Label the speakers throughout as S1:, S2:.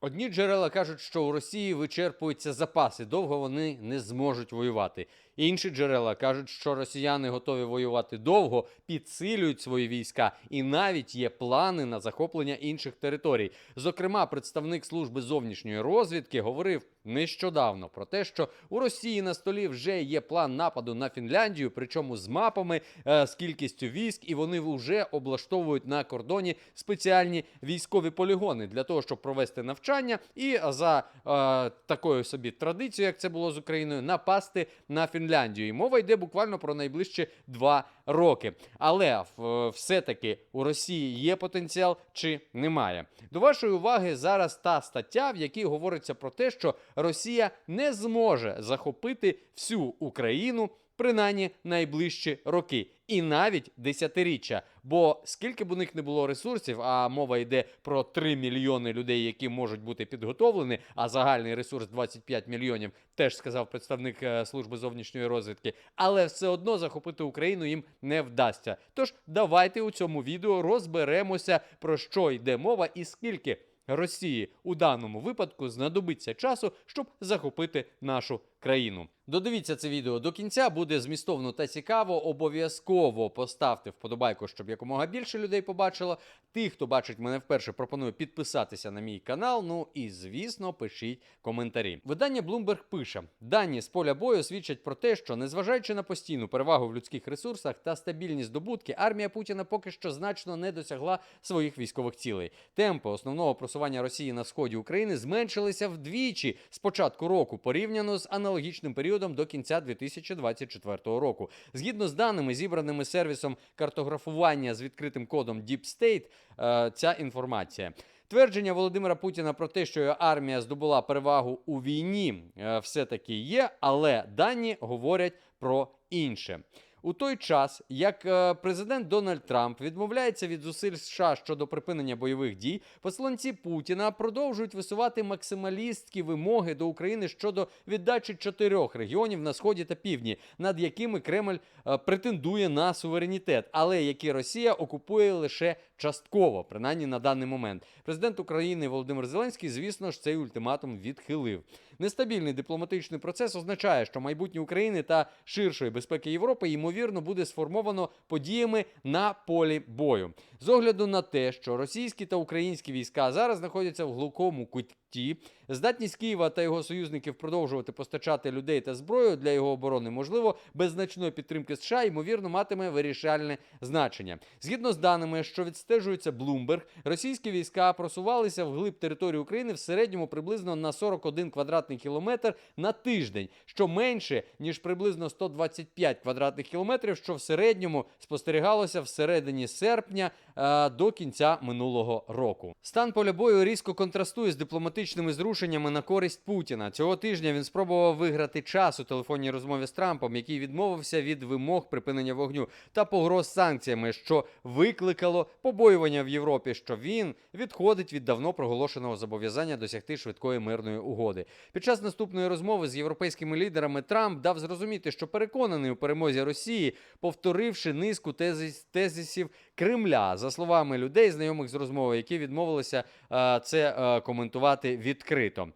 S1: Одні джерела кажуть, що у Росії вичерпуються запаси, довго вони не зможуть воювати. Інші джерела кажуть, що росіяни готові воювати довго, підсилюють свої війська, і навіть є плани на захоплення інших територій. Зокрема, представник служби зовнішньої розвідки говорив нещодавно про те, що у Росії на столі вже є план нападу на Фінляндію, причому з мапами, е, з кількістю військ, і вони вже облаштовують на кордоні спеціальні військові полігони для того, щоб провести навчання і за е, такою собі традицією, як це було з Україною, напасти на Фінляндію. І мова йде буквально про найближчі два роки. Але все-таки у Росії є потенціал чи немає. До вашої уваги зараз та стаття, в якій говориться про те, що Росія не зможе захопити всю Україну. Принаймні найближчі роки і навіть десятиріччя. Бо скільки б у них не було ресурсів, а мова йде про 3 мільйони людей, які можуть бути підготовлені, а загальний ресурс 25 мільйонів, теж сказав представник е, служби зовнішньої розвідки. Але все одно захопити Україну їм не вдасться. Тож давайте у цьому відео розберемося про що йде мова і скільки. Росії у даному випадку знадобиться часу, щоб захопити нашу країну. Додивіться це відео до кінця, буде змістовно та цікаво. Обов'язково поставте вподобайку, щоб якомога більше людей побачило. Тих, хто бачить мене вперше, пропоную підписатися на мій канал. Ну і звісно, пишіть коментарі. Видання Bloomberg пише: дані з поля бою свідчать про те, що незважаючи на постійну перевагу в людських ресурсах та стабільні здобутки, армія Путіна поки що значно не досягла своїх військових цілей. Темпи основного просування Росії на сході України зменшилися вдвічі з початку року, порівняно з аналогічним періодом до кінця 2024 року. Згідно з даними, зібраними сервісом картографування з відкритим кодом Deep State, е, ця інформація. Твердження Володимира Путіна про те, що армія здобула перевагу у війні, е, все-таки є, але дані говорять про інше. У той час, як е, президент Дональд Трамп відмовляється від зусиль США щодо припинення бойових дій, посланці Путіна продовжують висувати максималістські вимоги до України щодо віддачі чотирьох регіонів на сході та півдні, над якими Кремль е, претендує на суверенітет, але які Росія окупує лише частково, принаймні на даний момент. Президент України Володимир Зеленський, звісно ж, цей ультиматум відхилив. Нестабільний дипломатичний процес означає, що майбутнє України та ширшої безпеки Європи ймовірно буде сформовано подіями на полі бою. З огляду на те, що російські та українські війська зараз знаходяться в глухому куті, здатність Києва та його союзників продовжувати постачати людей та зброю для його оборони, можливо, без значної підтримки США, ймовірно, матиме вирішальне значення. Згідно з даними, що відстежуються Bloomberg, російські війська просувалися вглиб території України в середньому приблизно на 41 квадратний кілометр на тиждень, що менше ніж приблизно 125 квадратних кілометрів, що в середньому спостерігалося всередині серпня е, до кінця минулого року. Стан поля бою різко контрастує з дипломатичними зрушеннями на користь Путіна. Цього тижня він спробував виграти час у телефонній розмові з Трампом, який відмовився від вимог припинення вогню та погроз санкціями, що викликало побоювання в Європі, що він відходить від давно проголошеного зобов'язання досягти швидкої мирної угоди. Під час наступної розмови з європейськими лідерами Трамп дав зрозуміти, що переконаний у перемозі Росії, повторивши низку тезис, тезисів Кремля, за словами людей, знайомих з розмови, які відмовилися е, це е, коментувати відкрито.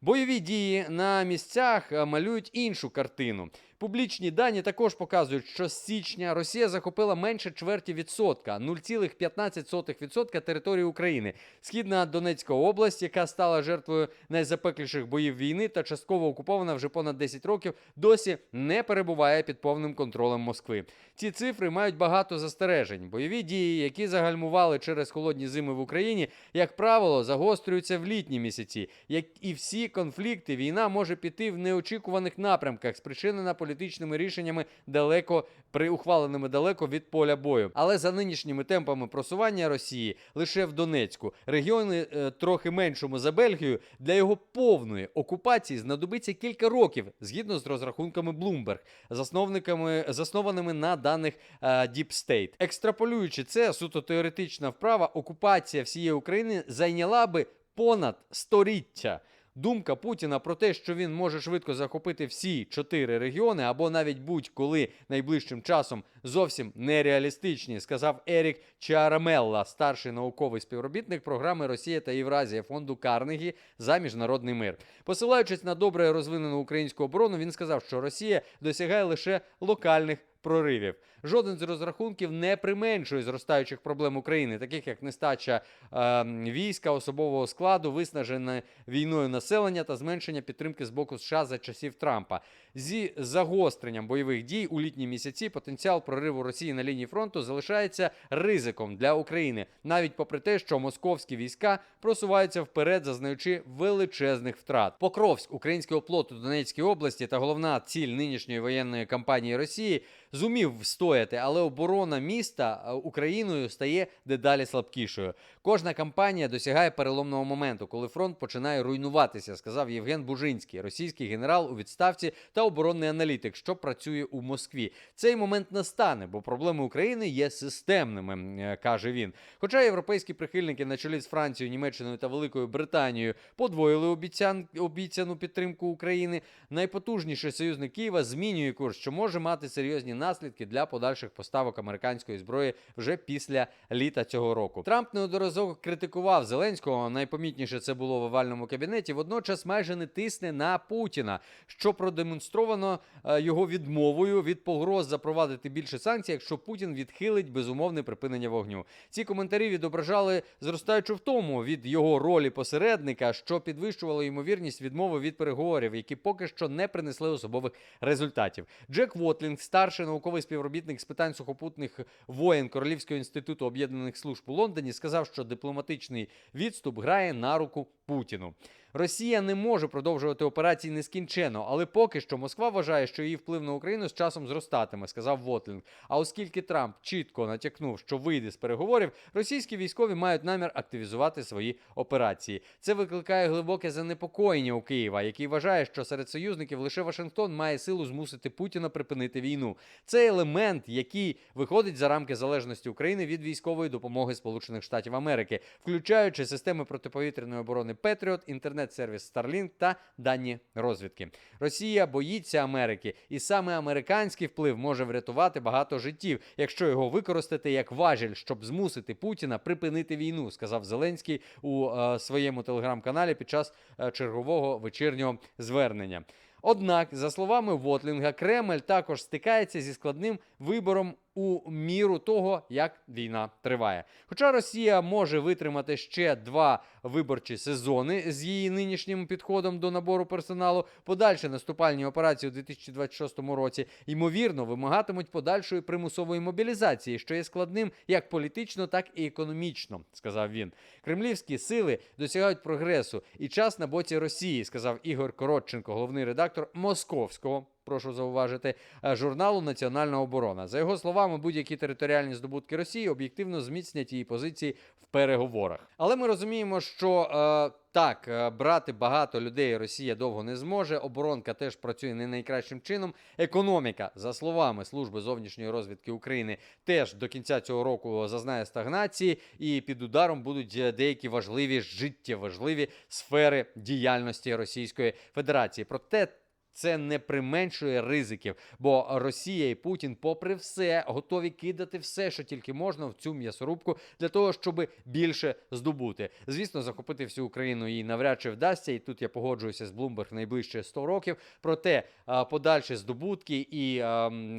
S1: Бойові дії на місцях е, малюють іншу картину. Публічні дані також показують, що з січня Росія захопила менше чверті відсотка 0,15% території України. Східна Донецька область, яка стала жертвою найзапекліших боїв війни та частково окупована вже понад 10 років, досі не перебуває під повним контролем Москви. Ці цифри мають багато застережень. Бойові дії, які загальмували через холодні зими в Україні, як правило, загострюються в літні місяці. Як і всі конфлікти, війна може піти в неочікуваних напрямках, спричинена політичними рішеннями далеко при ухваленими далеко від поля бою. Але за нинішніми темпами просування Росії лише в Донецьку, регіони е, трохи меншому за Бельгію, для його повної окупації знадобиться кілька років, згідно з розрахунками Bloomberg, засновниками заснованими на даних е, Deep State. Екстраполюючи це, суто теоретична вправа, окупація всієї України зайняла би понад сторіччя. Думка Путіна про те, що він може швидко захопити всі чотири регіони, або навіть будь-коли найближчим часом зовсім нереалістичні, сказав Ерік Чарамелла, старший науковий співробітник програми Росія та Євразія фонду Карнегі за міжнародний мир. Посилаючись на добре розвинену українську оборону, він сказав, що Росія досягає лише локальних проривів. Жоден з розрахунків не применшує зростаючих проблем України, таких як нестача е, війська, особового складу, виснажене війною населення та зменшення підтримки з боку США за часів Трампа. Зі загостренням бойових дій у літні місяці потенціал прориву Росії на лінії фронту залишається ризиком для України, навіть попри те, що московські війська просуваються вперед, зазнаючи величезних втрат. Покровськ, український оплот у Донецькій області та головна ціль нинішньої воєнної кампанії Росії зумів встояти, але оборона міста е, Україною стає дедалі слабкішою. Кожна кампанія досягає переломного моменту, коли фронт починає руйнуватися, сказав Євген Бужинський, російський генерал у відставці та оборонний аналітик, що працює у Москві. Цей момент настане, бо проблеми України є системними, е, каже він. Хоча європейські прихильники на чолі з Францією, Німеччиною та Великою Британією подвоїли обіцян... обіцяну підтримку України, найпотужніший союзник Києва змінює курс, що може мати серйозні наслідки для подальших поставок американської зброї вже після літа цього року. Трамп неодноразово критикував Зеленського. Найпомітніше це було в овальному кабінеті. Водночас майже не тисне на Путіна, що продемонстровано е, його відмовою від погроз запровадити більше санкцій, якщо Путін відхилить безумовне припинення вогню. Ці коментарі відображали зростаючу втому від його ролі посередника, що підвищувало ймовірність відмови від переговорів, які поки що не принесли особових результатів. Джек Вотлінг, старший науковий співробітник з питань сухопутних воєн Королівського інституту об'єднаних служб у Лондоні, сказав, що дипломатичний відступ грає на руку Путіну. Росія не може продовжувати операції нескінченно, але поки що Москва вважає, що її вплив на Україну з часом зростатиме, сказав Вотлінг. А оскільки Трамп чітко натякнув, що вийде з переговорів, російські військові мають намір активізувати свої операції. Це викликає глибоке занепокоєння у Києва, який вважає, що серед союзників лише Вашингтон має силу змусити Путіна припинити війну. Це елемент, який виходить за рамки залежності України від військової допомоги Сполучених Штатів Америки, включаючи системи протиповітряної оборони Петріот, інтернет-сервіс Starlink та дані розвідки. Росія боїться Америки, і саме американський вплив може врятувати багато життів, якщо його використати як важіль, щоб змусити Путіна припинити війну, сказав Зеленський у е, своєму телеграм-каналі під час е, чергового вечірнього звернення. Однак, за словами Вотлінга, Кремль також стикається зі складним вибором у міру того, як війна триває. Хоча Росія може витримати ще два виборчі сезони з її нинішнім підходом до набору персоналу, подальші наступальні операції у 2026 році ймовірно вимагатимуть подальшої примусової мобілізації, що є складним як політично, так і економічно, сказав він. Кремлівські сили досягають прогресу, і час на боці Росії, сказав Ігор Коротченко, головний редактор московського. Прошу зауважити е, журналу Національна оборона. За його словами, будь-які територіальні здобутки Росії об'єктивно зміцнять її позиції в переговорах. Але ми розуміємо, що е, так е, брати багато людей Росія довго не зможе. Оборонка теж працює не найкращим чином. Економіка, за словами служби зовнішньої розвідки України, теж до кінця цього року зазнає стагнації, і під ударом будуть е, деякі важливі життєважливі сфери діяльності Російської Федерації. Проте це не применшує ризиків, бо Росія і Путін, попри все, готові кидати все, що тільки можна в цю м'ясорубку для того, щоб більше здобути. Звісно, захопити всю Україну їй навряд чи вдасться. І тут я погоджуюся з Блумберг найближче 100 років. Проте подальші здобутки і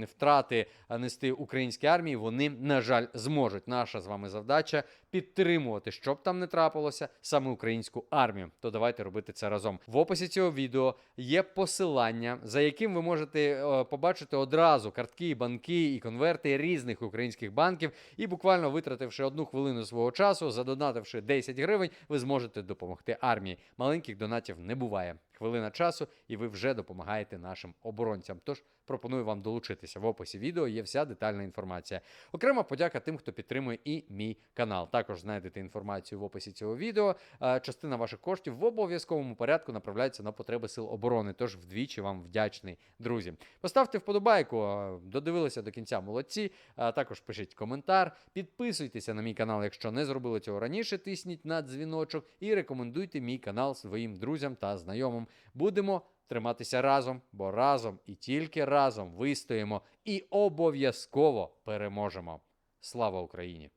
S1: втрати нести українській армії вони на жаль зможуть. Наша з вами завдача підтримувати, щоб там не трапилося, саме українську армію. То давайте робити це разом. В описі цього відео є посилання, за яким ви можете е, побачити одразу картки, банки і конверти різних українських банків. І буквально витративши одну хвилину свого часу, задонативши 10 гривень, ви зможете допомогти армії. Маленьких донатів не буває. Хвилина часу, і ви вже допомагаєте нашим оборонцям. Тож пропоную вам долучитися. В описі відео є вся детальна інформація. Окрема подяка тим, хто підтримує і мій канал. Також знайдете інформацію в описі цього відео. Е, Частина ваших коштів в обов'язковому порядку направляється на потреби сил оборони. Тож вдвічі вам вдячний, друзі. Поставте вподобайку, е, додивилися до кінця молодці. Також пишіть коментар, підписуйтеся на мій канал, якщо не зробили цього раніше. Тисніть на дзвіночок і рекомендуйте мій канал своїм друзям та знайомим. Будемо триматися разом, бо разом і тільки разом вистоїмо і обов'язково переможемо. Слава Україні!